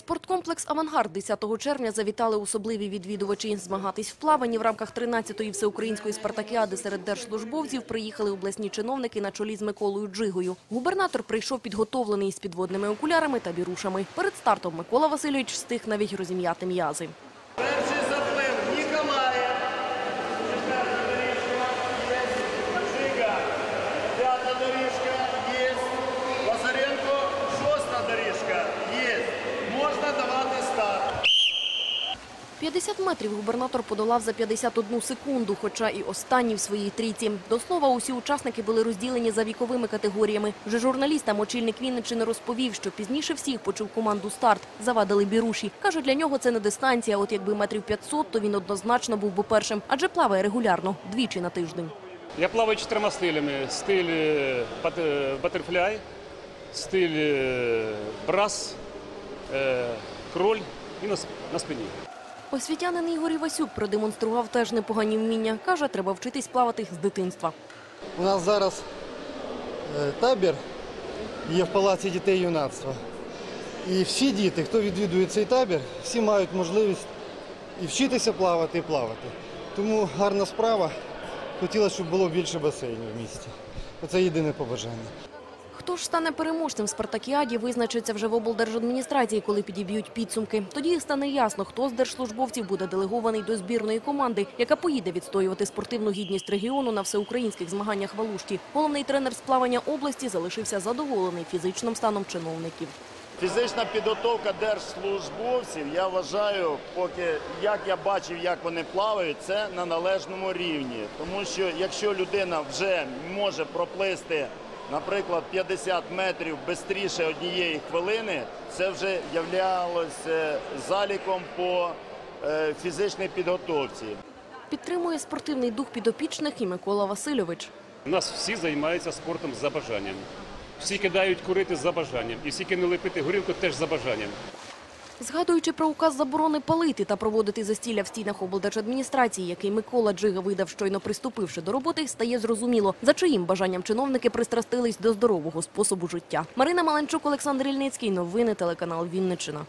Спорткомплекс «Авангард» 10 червня завітали особливі відвідувачі. Змагатись в плаванні в рамках 13-ї всеукраїнської спартакіади серед держслужбовців приїхали обласні чиновники на чолі з Миколою Джигою. Губернатор прийшов підготовлений з підводними окулярами та бірушами. Перед стартом Микола Васильович встиг навіть розім'яти м'язи. 50 метрів губернатор подолав за 51 секунду, хоча і останній в своїй трійці. До слова, усі учасники були розділені за віковими категоріями. Вже журналістам очільник Вінниччини розповів, що пізніше всіх почув команду «Старт». Завадили біруші. Каже, для нього це не дистанція, от якби метрів 500, то він однозначно був би першим. Адже плаває регулярно, двічі на тиждень. Я плаваю чотирма стилями. Стиль е, е, батерфляй, стиль е, брас, кроль і на спині. Освітянин Ігор Івасюк продемонстрував теж непогані вміння. Каже, треба вчитись плавати з дитинства. У нас зараз е, табір є в Палаці дітей юнацтва. І всі діти, хто відвідує цей табір, всі мають можливість і вчитися плавати, і плавати. Тому гарна справа. Хотілося, щоб було більше басейнів в місті. Оце єдине побажання. Хто ж стане переможцем спартакіаді, визначиться вже в облдержадміністрації, коли підіб'ють підсумки. Тоді стане ясно, хто з держслужбовців буде делегований до збірної команди, яка поїде відстоювати спортивну гідність регіону на всеукраїнських змаганнях в Алушті. Головний тренер з плавання області залишився задоволений фізичним станом чиновників. Фізична підготовка держслужбовців, я вважаю, поки як я бачив, як вони плавають, це на належному рівні. Тому що якщо людина вже може проплисти, наприклад, 50 метрів швидше однієї хвилини, це вже являлося заліком по е, фізичній підготовці. Підтримує спортивний дух підопічних і Микола Васильович. У нас всі займаються спортом за бажанням. Всі кидають курити за бажанням. І всі кинули пити горілку теж за бажанням. Згадуючи про указ заборони палити та проводити застілля в стінах облдержадміністрації, який Микола Джига видав, щойно приступивши до роботи, стає зрозуміло, за чиїм бажанням чиновники пристрастились до здорового способу життя. Марина Маленчук, Олександр Ільницький. Новини телеканал Вінниччина.